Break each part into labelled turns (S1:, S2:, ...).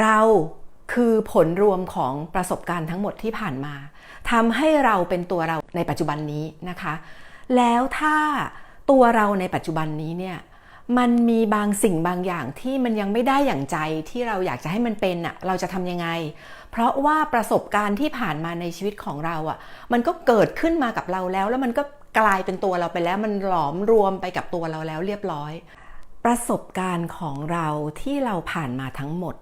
S1: เราคือผลรวมของประสบการณ์ทั้งหมดที่ผ่านมาทำให้เราเป็นตัวเราในปัจจุบันนี้นะคะ แล้วถ้าตัวเราในปัจจุบันนี้เนี่ยมันมีบางสิ่งบางอย่างที่มันยังไม่ได้อย่างใจที่เราอยากจะให้มันเป็นอะเราจะทำยังไง เพราะว่าประสบการณ์ที่ผ่านมาในชีวิตของเราอะมันก็เกิดขึ้นมากับเราแล้ว แล้วมันก็กลายเป็นตัวเราไปแล้ว มันหลอมรวมไปกับตัวเราแล้วเรียบร้อย ประสบการณ์ของเราที่เราผ่านมาทั้งหมด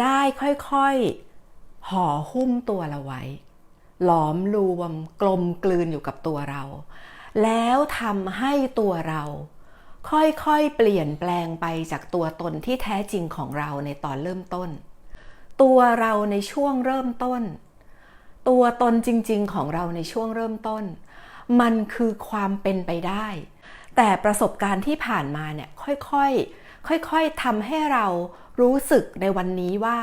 S1: ได้ค่อยๆห่อหุ้มตัวเราไว้ หลอมรวมกลมกลืนอยู่กับตัวเรา แล้วทำให้ตัวเรา ค่อยๆเปลี่ยนแปลงไปจากตัวตนที่แท้จริงของเราในตอนเริ่มต้น ตัวเราในช่วงเริ่มต้น ตัวตนจริงๆของเราในช่วงเริ่มต้น มันคือความเป็นไปได้ แต่ประสบการณ์ที่ผ่านมาเนี่ยค่อยๆ ค่อยๆทำให้เรารู้สึกในวันนี้ว่า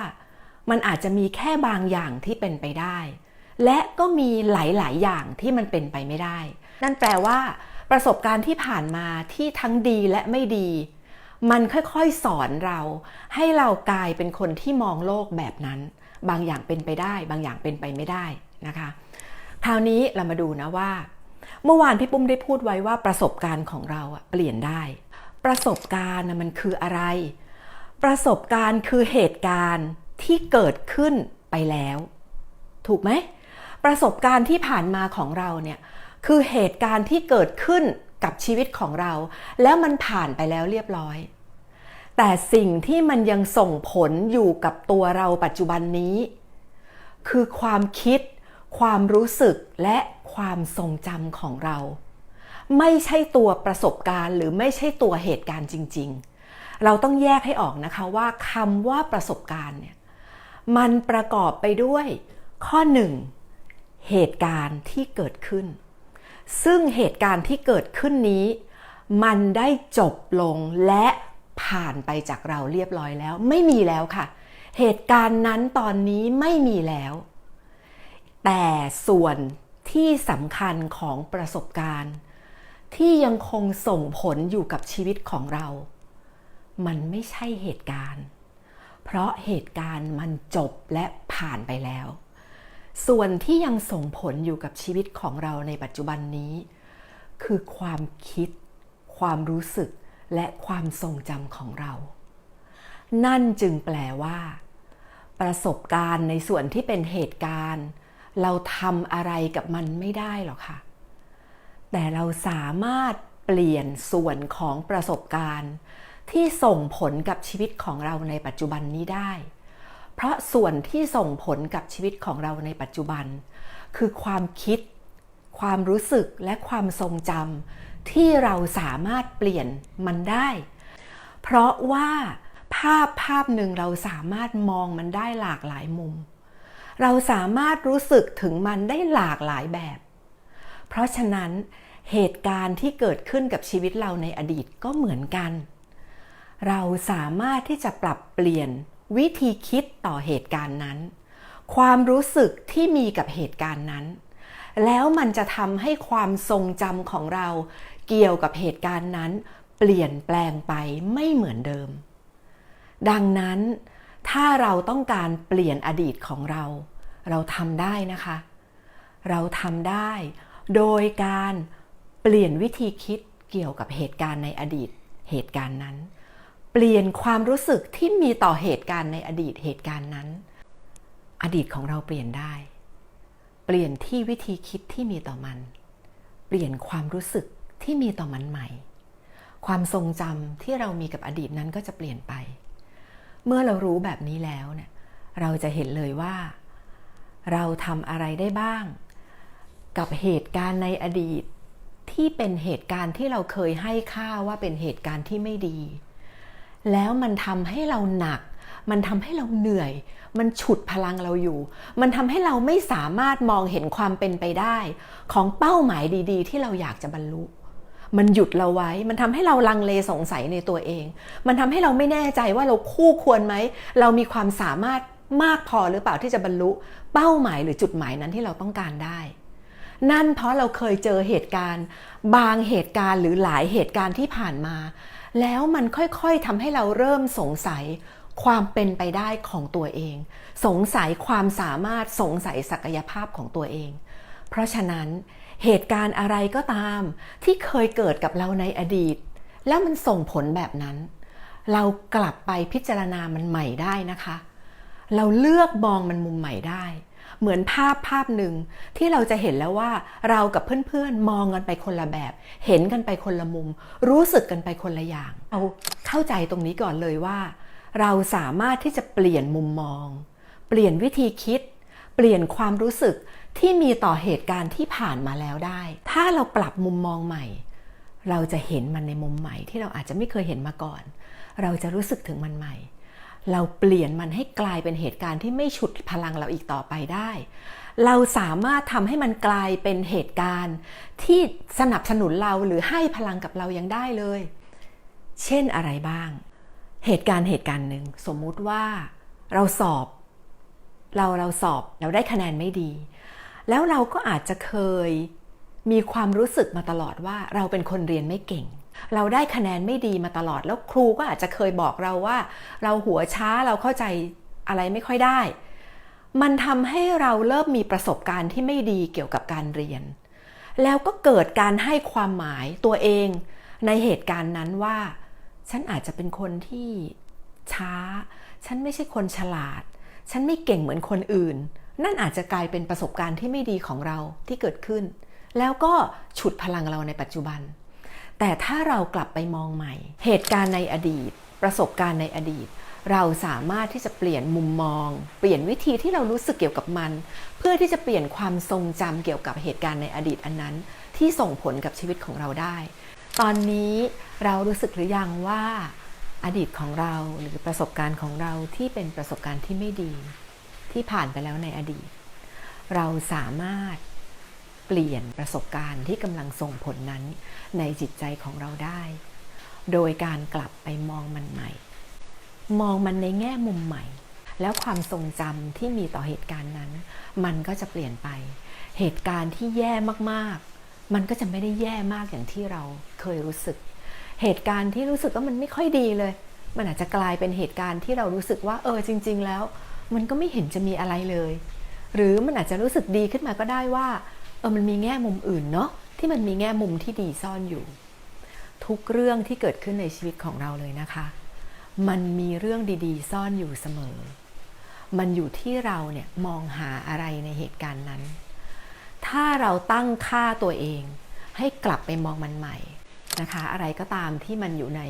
S1: มันอาจจะมีแค่บางอย่างที่เป็นไปได้ และก็มีหลายๆ อย่างที่มันเป็นไปไม่ได้ นั่นแปลว่า ประสบการณ์ที่ผ่านมาที่ทั้งดีและไม่ดี มันค่อยๆสอนเรา ให้เรากลายเป็นคนที่มองโลกแบบนั้น บางอย่างเป็นไปได้ บางอย่างเป็นไปไม่ได้นะคะ คราวนี้เรามาดูนะว่า เมื่อวานพี่ปุ้มได้พูดไว้ว่าประสบการณ์ของเราเปลี่ยนได้ ประสบการณ์มันคืออะไร ประสบการณ์คือเหตุการณ์ที่เกิดขึ้นไปแล้ว ถูกไหม ประสบการณ์ที่ผ่านมาของเราเนี่ยคือเหตุการณ์ที่เกิดขึ้นกับชีวิตของเรา แล้วมันผ่านไปแล้วเรียบร้อย แต่สิ่งที่มันยังส่งผลอยู่กับตัวเราปัจจุบันนี้ คือความคิด ความรู้สึกและความทรงจำของเรา ไม่ใช่ตัวประสบการณ์ หรือไม่ใช่ตัวเหตุการณ์จริง ๆ เราต้องแยกให้ออกนะคะว่าคำว่าประสบการณ์เนี่ยมันประกอบไปด้วยข้อหนึ่งเหตุการณ์ที่เกิดขึ้น ซึ่งเหตุการณ์ที่เกิดขึ้นนี้ มันได้จบลงและผ่านไปจากเราเรียบร้อยแล้ว ไม่มีแล้วค่ะ เหตุการณ์นั้นตอนนี้ไม่มีแล้ว แต่ส่วนที่สำคัญของประสบการณ์ ที่ยังคงส่งผลอยู่กับชีวิตของเรา มันไม่ใช่เหตุการณ์ เพราะเหตุการณ์มันจบและผ่านไปแล้ว ส่วนที่ยังส่งผลอยู่กับชีวิตของเราในปัจจุบันนี้ คือความคิด ความรู้สึกและความทรงจำของเรา นั่นจึงแปลว่า ประสบการณ์ในส่วนที่เป็นเหตุการณ์ เราทำอะไรกับมันไม่ได้หรอกค่ะ แต่เราสามารถเปลี่ยนส่วนของประสบการณ์ ที่ส่งผลกับชีวิตของเราในปัจจุบันนี้ได้ เพราะส่วนที่ส่งผลกับชีวิตของเราในปัจจุบัน คือความคิด ความรู้สึกและความทรงจำที่เราสามารถเปลี่ยนมันได้ เพราะว่าภาพภาพหนึ่งเราสามารถมองมันได้หลากหลายมุม เราสามารถรู้สึกถึงมันได้หลากหลายแบบ เพราะฉะนั้นเหตุการณ์ที่เกิดขึ้นกับชีวิตเราในอดีตก็เหมือนกัน เราสามารถที่จะปรับเปลี่ยนวิธีคิดต่อเหตุการณ์นั้น ความรู้สึกที่มีกับเหตุการณ์นั้น แล้วมันจะทำให้ความทรงจำของเราเกี่ยวกับเหตุการณ์นั้น เปลี่ยนแปลงไปไม่เหมือนเดิม ดังนั้นถ้าเราต้องการเปลี่ยนอดีตของเรา เราทำได้นะคะ เราทำได้ โดยการเปลี่ยนวิธีคิดเกี่ยวกับเหตุการณ์ในอดีตเหตุการณ์นั้น เปลี่ยนความรู้สึกที่มีต่อเหตุการณ์ในอดีตเหตุการณ์นั้น อดีตของเราเปลี่ยนได้ เปลี่ยนที่วิธีคิดที่มีต่อมัน เปลี่ยนความรู้สึกที่มีต่อมันใหม่ ความทรงจำที่เรามีกับอดีตนั้นก็จะเปลี่ยนไป เมื่อเรารู้แบบนี้แล้วเนี่ยเราจะเห็นเลยว่า เราทำอะไรได้บ้าง กับเหตุการณ์ในอดีต ที่เป็นเหตุการณ์ที่เราเคยให้ค่าว่าเป็นเหตุการณ์ที่ไม่ดี แล้วมันทำให้เราหนัก มันทำให้เราเหนื่อย มันฉุดพลังเราอยู่ มันทำให้เราไม่สามารถมองเห็นความเป็นไปได้ ของเป้าหมายดีๆ ที่เราอยากจะบรรลุมันหยุดเราไว้ มันทำให้เราลังเลสงสัยในตัวเอง มันทำให้เราไม่แน่ใจว่าเราคู่ควรไหม เรามีความสามารถมากพอหรือเปล่าที่จะบรรลุ เป้าหมายหรือจุดหมายนั้นที่เราต้องการได้ นั่นเพราะเราเคยเจอเหตุการณ์ บางเหตุการณ์หรือหลายเหตุการณ์ที่ผ่านมา แล้วมันค่อยๆทำให้เราเริ่มสงสัยความเป็นไปได้ของตัวเอง สงสัยความสามารถสงสัยศักยภาพของตัวเอง เพราะฉะนั้นเหตุการณ์อะไรก็ตาม ที่เคยเกิดกับเราในอดีต แล้วมันส่งผลแบบนั้น เรากลับไปพิจารณามันใหม่ได้นะคะ เราเลือกมองมันมุมใหม่ได้ เหมือนภาพภาพหนึ่งที่เราจะเห็นแล้วว่าเรากับเพื่อนๆมองกันไปคนละแบบ เห็นกันไปคนละมุม รู้สึกกันไปคนละอย่างเอาเข้าใจตรงนี้ก่อนเลยว่า เราสามารถที่จะเปลี่ยนมุมมอง เปลี่ยนวิธีคิด เปลี่ยนความรู้สึกที่มีต่อเหตุการณ์ที่ผ่านมาแล้วได้ ถ้าเราปรับมุมมองใหม่ เราจะเห็นมันในมุมใหม่ที่เราอาจจะไม่เคยเห็นมาก่อน เราจะรู้สึกถึงมันใหม่ เราเปลี่ยนมันให้กลายเป็นเหตุการณ์ที่ไม่ฉุดพลังเราอีกต่อไปได้ เราสามารถทำให้มันกลายเป็นเหตุการณ์ ที่สนับสนุนเราหรือให้พลังกับเรายังได้เลย เช่นอะไรบ้าง เหตุการณ์เหตุการณ์หนึ่งสมมุติว่าเราสอบ เราเราสอบเราได้คะแนนไม่ดี แล้วเราก็อาจจะเคยมีความรู้สึกมาตลอดว่าเราเป็นคนเรียนไม่เก่ง เราได้คะแนนไม่ดีมาตลอด แล้วครูก็อาจจะเคยบอกเราว่า เราหัวช้าเราเข้าใจอะไรไม่ค่อยได้ มันทำให้เราเริ่มมีประสบการณ์ที่ไม่ดีเกี่ยวกับการเรียน แล้วก็เกิดการให้ความหมายตัวเองในเหตุการณ์นั้นว่า ฉันอาจจะเป็นคนที่ช้า ฉันไม่ใช่คนฉลาด ฉันไม่เก่งเหมือนคนอื่น นั่นอาจจะกลายเป็นประสบการณ์ที่ไม่ดีของเราที่เกิดขึ้น แล้วก็ฉุดพลังเราในปัจจุบัน แต่ถ้าเรากลับไปมองใหม่ เหตุการณ์ในอดีต ประสบการณ์ในอดีต เราสามารถที่จะเปลี่ยนมุมมอง เปลี่ยนวิธีที่เรารู้สึกเกี่ยวกับมัน เพื่อที่จะเปลี่ยนความทรงจำเกี่ยวกับเหตุการณ์ในอดีตอันนั้น ที่ส่งผลกับชีวิตของเราได้ ตอนนี้เรารู้สึกหรือยังว่าอดีตของเราหรือประสบการณ์ของเราที่เป็นประสบการณ์ที่ไม่ดี ที่ผ่านไปแล้วในอดีต เราสามารถ เปลี่ยนประสบการณ์ที่กำลังส่งผลนั้น ในจิตใจของเราได้ โดยการกลับไปมองมันใหม่ มองมันในแง่มุมใหม่ แล้วความทรงจำที่มีต่อเหตุการณ์นั้น มันก็จะเปลี่ยนไป เหตุการณ์ที่แย่มากๆ มันก็จะไม่ได้แย่มากอย่างที่เราเคยรู้สึก เหตุการณ์ที่รู้สึกว่ามันไม่ค่อยดีเลย มันอาจจะกลายเป็นเหตุการณ์ที่เรารู้สึกว่าเออจริง ๆ แล้ว มันก็ไม่เห็นจะมีอะไรเลย หรือมันอาจจะรู้สึกดีขึ้นมาก็ได้ว่า ออมันมีแง่มุมอื่นเนาะที่มันมีแง่มุมที่ดีซ่อนอยู่ ทุกเรื่องที่เกิดขึ้นในชีวิตของเราเลยนะคะ มันมีเรื่องดีๆ ซ่อนอยู่เสมอ มันอยู่ที่เราเนี่ยมองหาอะไรในเหตุการณ์นั้น ถ้าเราตั้งค่าตัวเอง ให้กลับไปมองมันใหม่นะคะ อะไรก็ตามที่มันอยู่ใน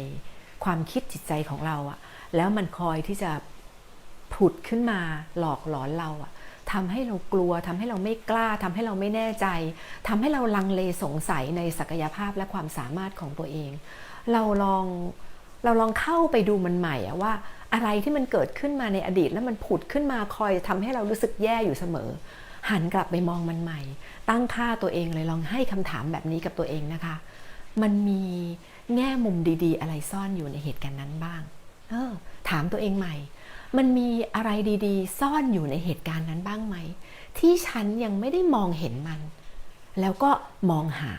S1: ความคิดจิตใจของเราอะแล้วมันคอยที่จะผุดขึ้นมาหลอกหลอนเราอะ ทำให้เรากลัวทำให้เราไม่กล้าทำให้เราไม่แน่ใจทำให้เราลังเลสงสัยในศักยภาพและความสามารถของตัวเอง เราลองเราลองเข้าไปดูมันใหม่อะว่าอะไรที่มันเกิดขึ้นมาในอดีต แล้วมันผุดขึ้นมาคอยทำให้เรารู้สึกแย่อยู่เสมอ หันกลับไปมองมันใหม่ ตั้งค่าตัวเองเลยลองให้คำถามแบบนี้กับตัวเองนะคะ มันมีแง่มุมดี ๆ อะไรซ่อนอยู่ในเหตุการณ์นั้นบ้าง เออ ถามตัวเองใหม่ มันมีอะไรดีๆ ซ่อนอยู่ในเหตุการณ์นั้นบ้างไหม ที่ฉันยังไม่ได้มองเห็นมัน แล้วก็มองหา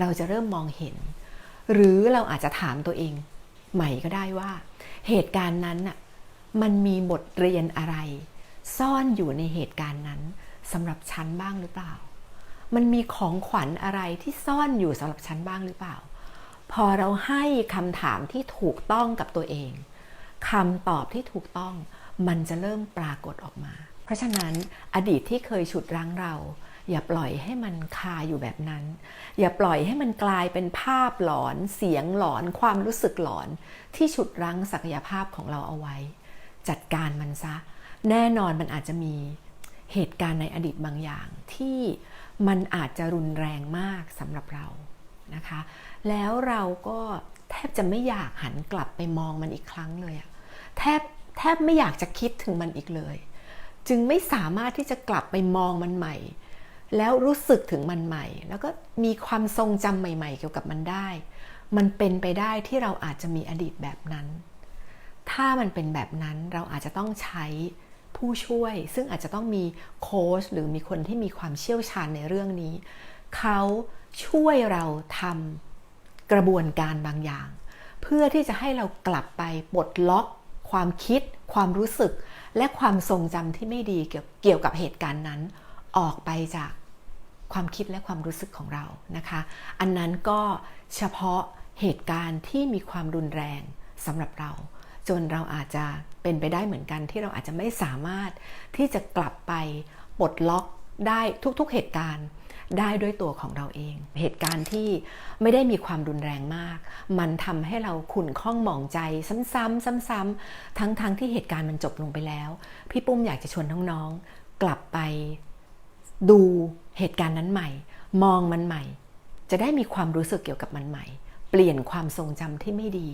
S1: เราจะเริ่มมองเห็น หรือเราอาจจะถามตัวเอง ใหม่ก็ได้ว่า เหตุการณ์นั้นน่ะมันมีบทเรียนอะไร ซ่อนอยู่ในเหตุการณ์นั้นสำหรับฉันบ้างหรือเปล่า มันมีของขวัญอะไรที่ซ่อนอยู่สำหรับฉันบ้างหรือเปล่า พอเราให้คำถามที่ถูกต้องกับตัวเอง คำตอบที่ถูกต้องมันจะเริ่มปรากฏออกมา เพราะฉะนั้นอดีตที่เคยฉุดรั้งเรา อย่าปล่อยให้มันคาอยู่แบบนั้น อย่าปล่อยให้มันกลายเป็นภาพหลอน เสียงหลอน ความรู้สึกหลอน ที่ฉุดรั้งศักยภาพของเราเอาไว้ จัดการมันซะ แน่นอนมันอาจจะมีเหตุการณ์ในอดีตบางอย่างที่มันอาจจะรุนแรงมากสำหรับเรานะคะ แล้วเราก็ แทบจะไม่อยากหันกลับไปมองมันอีกครั้งเลยอะแทบแทบไม่อยากจะคิดถึงมันอีกเลย จึงไม่สามารถที่จะกลับไปมองมันใหม่ แล้วรู้สึกถึงมันใหม่ แล้วก็มีความทรงจำใหม่ ๆ เกี่ยวกับมันได้ มันเป็นไปได้ที่เราอาจจะมีอดีตแบบนั้น ถ้ามันเป็นแบบนั้นเราอาจจะต้องใช้ผู้ช่วย ซึ่งอาจจะต้องมีโค้ชหรือมีคนที่มีความเชี่ยวชาญในเรื่องนี้ เขาช่วยเราทำ กระบวนการบางอย่าง เพื่อที่จะให้เรากลับไปปลดล็อก ความคิด ความรู้สึก และความทรงจำที่ไม่ดีเกี่ยวกับเหตุการณ์นั้น ออกไปจากความคิดและความรู้สึกของเรานะคะ อันนั้นก็เฉพาะเหตุการณ์ที่มีความรุนแรงสำหรับเรา จนเราอาจจะเป็นไปได้เหมือนกันที่เราอาจจะไม่สามารถที่จะกลับไปปลดล็อกได้ทุกๆเหตุการณ์ ได้ด้วยตัวของเราเอง เหตุการณ์ที่ไม่ได้มีความรุนแรงมาก มันทำให้เราขุ่นข้องหมองใจซ้ำๆซ้ำๆทั้งๆทที่เหตุการณ์มันจบลงไปแล้ว พี่ปุ้มอยากจะชวนน้องๆ กลับไปดูเหตุการณ์นั้นใหม่ มองมันใหม่ จะได้มีความรู้สึกเกี่ยวกับมันใหม่ เปลี่ยนความทรงจำที่ไม่ดี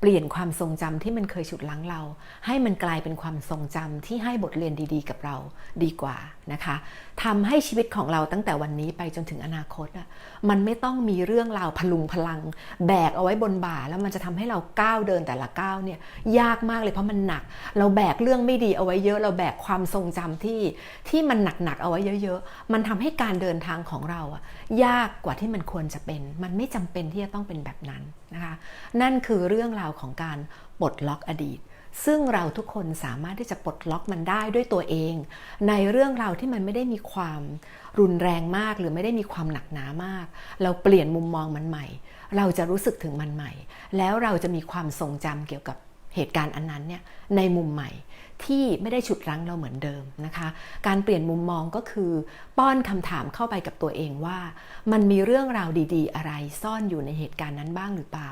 S1: เปลี่ยนความทรงจำที่มันเคยฉุดลั้งเรา ให้มันกลายเป็นความทรงจำที่ให้บทเรียนดีๆ กับเราดีกว่านะคะทำให้ชีวิตของเราตั้งแต่วันนี้ไปจนถึงอนาคตอะมันไม่ต้องมีเรื่องราวพลุงพลัง แบกเอาไว้บนบ่า แล้วมันจะทำให้เราก้าวเดินแต่ละก้าวเนี่ยยากมากเลยเพราะมันหนัก เราแบกเรื่องไม่ดีเอาไว้เยอะ เราแบกความทรงจำที่ที่มันหนักๆเอาไว้เยอะ ๆ มันทำให้การเดินทางของเราอะยากกว่าที่มันควรจะเป็น มันไม่จำเป็นที่จะต้องเป็นแบบนั้นนะคะ นั่นคือเรื่องราาวของการปลดล็อกอดีต ซึ่งเราทุกคนสามารถที่จะปลดล็อกมันได้ด้วยตัวเอง ในเรื่องราวที่มันไม่ได้มีความรุนแรงมากหรือไม่ได้มีความหนักหนามาก เราเปลี่ยนมุมมองมันใหม่ เราจะรู้สึกถึงมันใหม่ แล้วเราจะมีความทรงจำเกี่ยวกับเหตุการณ์อันนั้นเนี่ยในมุมใหม่ที่ไม่ได้ฉุดรั้งเราเหมือนเดิมนะคะ การเปลี่ยนมุมมองก็คือ ป้อนคำถามเข้าไปกับตัวเองว่า มันมีเรื่องราวดี ๆ อะไรซ่อนอยู่ในเหตุการณ์นั้นบ้างหรือเปล่า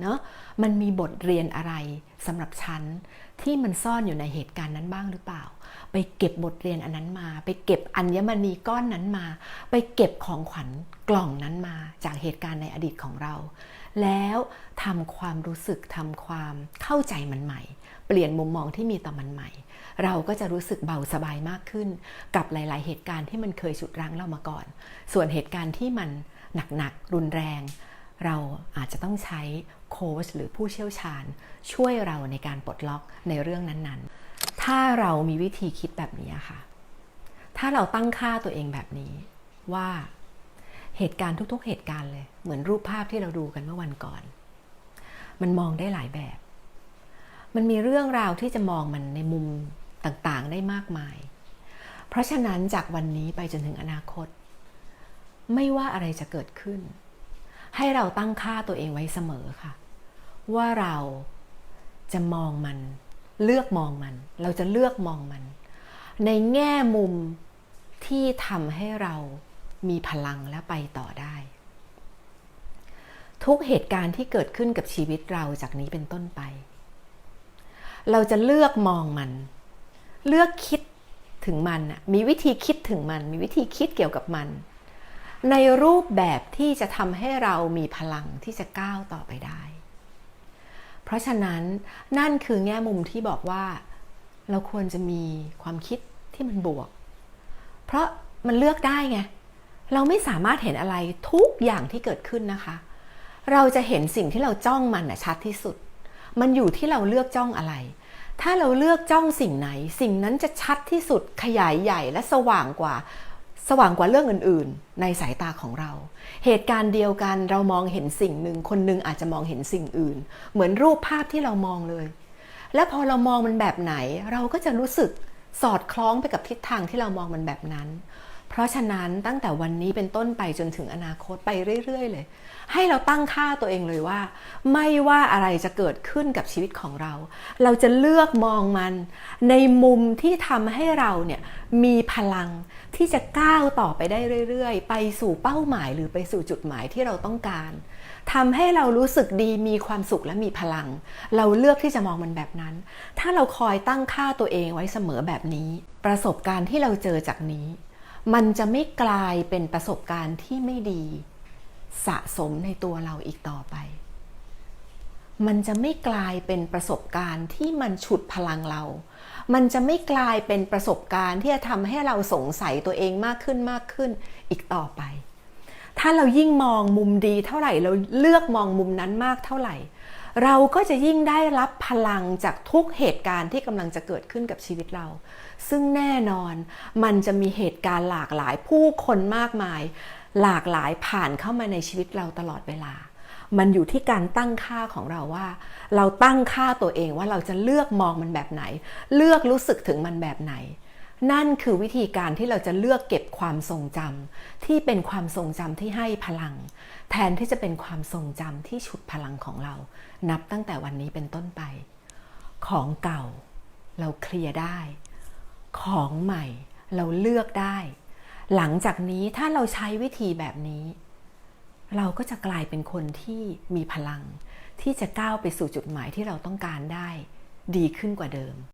S1: เนาะมันมีบทเรียนอะไรสำหรับฉันที่มันซ่อนอยู่ในเหตุการณ์นั้นบ้างหรือเปล่า ไปเก็บบทเรียนอันนั้นมา ไปเก็บอัญมณีก้อนนั้นมา ไปเก็บของขวัญกล่องนั้นมา จากเหตุการณ์ในอดีตของเรา แล้วทำความรู้สึกทำความเข้าใจมันใหม่ เปลี่ยนมุมมองที่มีต่อมันใหม่ เราก็จะรู้สึกเบาสบายมากขึ้น กับหลาย ๆ เหตุการณ์ที่มันเคยฉุดรั้งเรามาก่อน ส่วนเหตุการณ์ที่มันหนัก ๆ รุนแรง เราอาจจะต้องใช้โค้ชหรือผู้เชี่ยวชาญ ช่วยเราในการปลดล็อกในเรื่องนั้นๆ ถ้าเรามีวิธีคิดแบบนี้ค่ะ ถ้าเราตั้งค่าตัวเองแบบนี้ว่าเหตุการณ์ทุก ๆ เหตุการณ์เลย เหมือนรูปภาพที่เราดูกันเมื่อวันก่อน มันมองได้หลายแบบ มันมีเรื่องราวที่จะมองมันในมุมต่างๆ ได้มากมาย เพราะฉะนั้นจากวันนี้ไปจนถึงอนาคต ไม่ว่าอะไรจะเกิดขึ้น ให้เราตั้งค่าตัวเองไว้เสมอค่ะ ว่าเราจะมองมัน เลือกมองมัน เราจะเลือกมองมัน ในแง่มุมที่ทำให้เรามีพลังและไปต่อได้ ทุกเหตุการณ์ที่เกิดขึ้นกับชีวิตเราจากนี้เป็นต้นไป เราจะเลือกมองมัน เลือกคิดถึงมันมีวิธีคิดถึงมัน มีวิธีคิดเกี่ยวกับมัน ในรูปแบบที่จะทำให้เรามีพลังที่จะก้าวต่อไปได้ เพราะฉะนั้นนั่นคือแง่มุมที่บอกว่า เราควรจะมีความคิดที่มันบวก เพราะมันเลือกได้ไง เราไม่สามารถเห็นอะไรทุกอย่างที่เกิดขึ้นนะคะ เราจะเห็นสิ่งที่เราจ้องมันนะชัดที่สุด มันอยู่ที่เราเลือกจ้องอะไร ถ้าเราเลือกจ้องสิ่งไหน สิ่งนั้นจะชัดที่สุดขยายใหญ่และสว่างกว่า สว่างกว่าเรื่องอื่นๆ ในสายตาของเรา เหตุการณ์เดียวกันเรามองเห็นสิ่งหนึ่ง คนหนึ่งอาจจะมองเห็นสิ่งอื่น เหมือนรูปภาพที่เรามองเลย และพอเรามองมันแบบไหน เราก็จะรู้สึกสอดคล้องไปกับทิศทางที่เรามองมันแบบนั้น เพราะฉะนั้นตั้งแต่วันนี้เป็นต้นไปจนถึงอนาคตไปเรื่อย ๆ เลย ให้เราตั้งค่าตัวเองเลยว่า ไม่ว่าอะไรจะเกิดขึ้นกับชีวิตของเรา เราจะเลือกมองมัน ในมุมที่ทำให้เราเนี่ยมีพลังที่จะก้าวต่อไปได้เรื่อย ๆ ไปสู่เป้าหมายหรือไปสู่จุดหมายที่เราต้องการทำให้เรารู้สึกดีมีความสุขและมีพลัง เราเลือกที่จะมองมันแบบนั้น ถ้าเราคอยตั้งค่าตัวเองไว้เสมอแบบนี้ ประสบการณ์ที่เราเจอจากนี้ มันจะไม่กลายเป็นประสบการณ์ที่ไม่ดี สะสมในตัวเราอีกต่อไป มันจะไม่กลายเป็นประสบการณ์ที่มันฉุดพลังเรา มันจะไม่กลายเป็นประสบการณ์ที่จะทำให้เราสงสัยตัวเองมากขึ้นมากขึ้นอีกต่อไป ถ้าเรายิ่งมองมุมดีเท่าไหร่ เราเลือกมองมุมนั้นมากเท่าไหร่ เราก็จะยิ่งได้รับพลังจากทุกเหตุการณ์ที่กำลังจะเกิดขึ้นกับชีวิตเรา ซึ่งแน่นอนมันจะมีเหตุการณ์หลากหลายผู้คนมากมาย หลากหลายผ่านเข้ามาในชีวิตเราตลอดเวลา มันอยู่ที่การตั้งค่าของเราว่า เราตั้งค่าตัวเองว่าเราจะเลือกมองมันแบบไหน เลือกรู้สึกถึงมันแบบไหน นั่นคือวิธีการที่เราจะเลือกเก็บความทรงจำที่เป็นความทรงจำที่ให้พลัง แทนที่จะเป็นความทรงจำที่ฉุดพลังของเรา นับตั้งแต่วันนี้เป็นต้นไป ของเก่าเราเคลียร์ได้ ของใหม่เราเลือกได้ หลังจากนี้ถ้าเราใช้วิธีแบบนี้ เราก็จะกลายเป็นคนที่มีพลัง ที่จะก้าวไปสู่จุดหมายที่เราต้องการได้ ดีขึ้นกว่าเดิม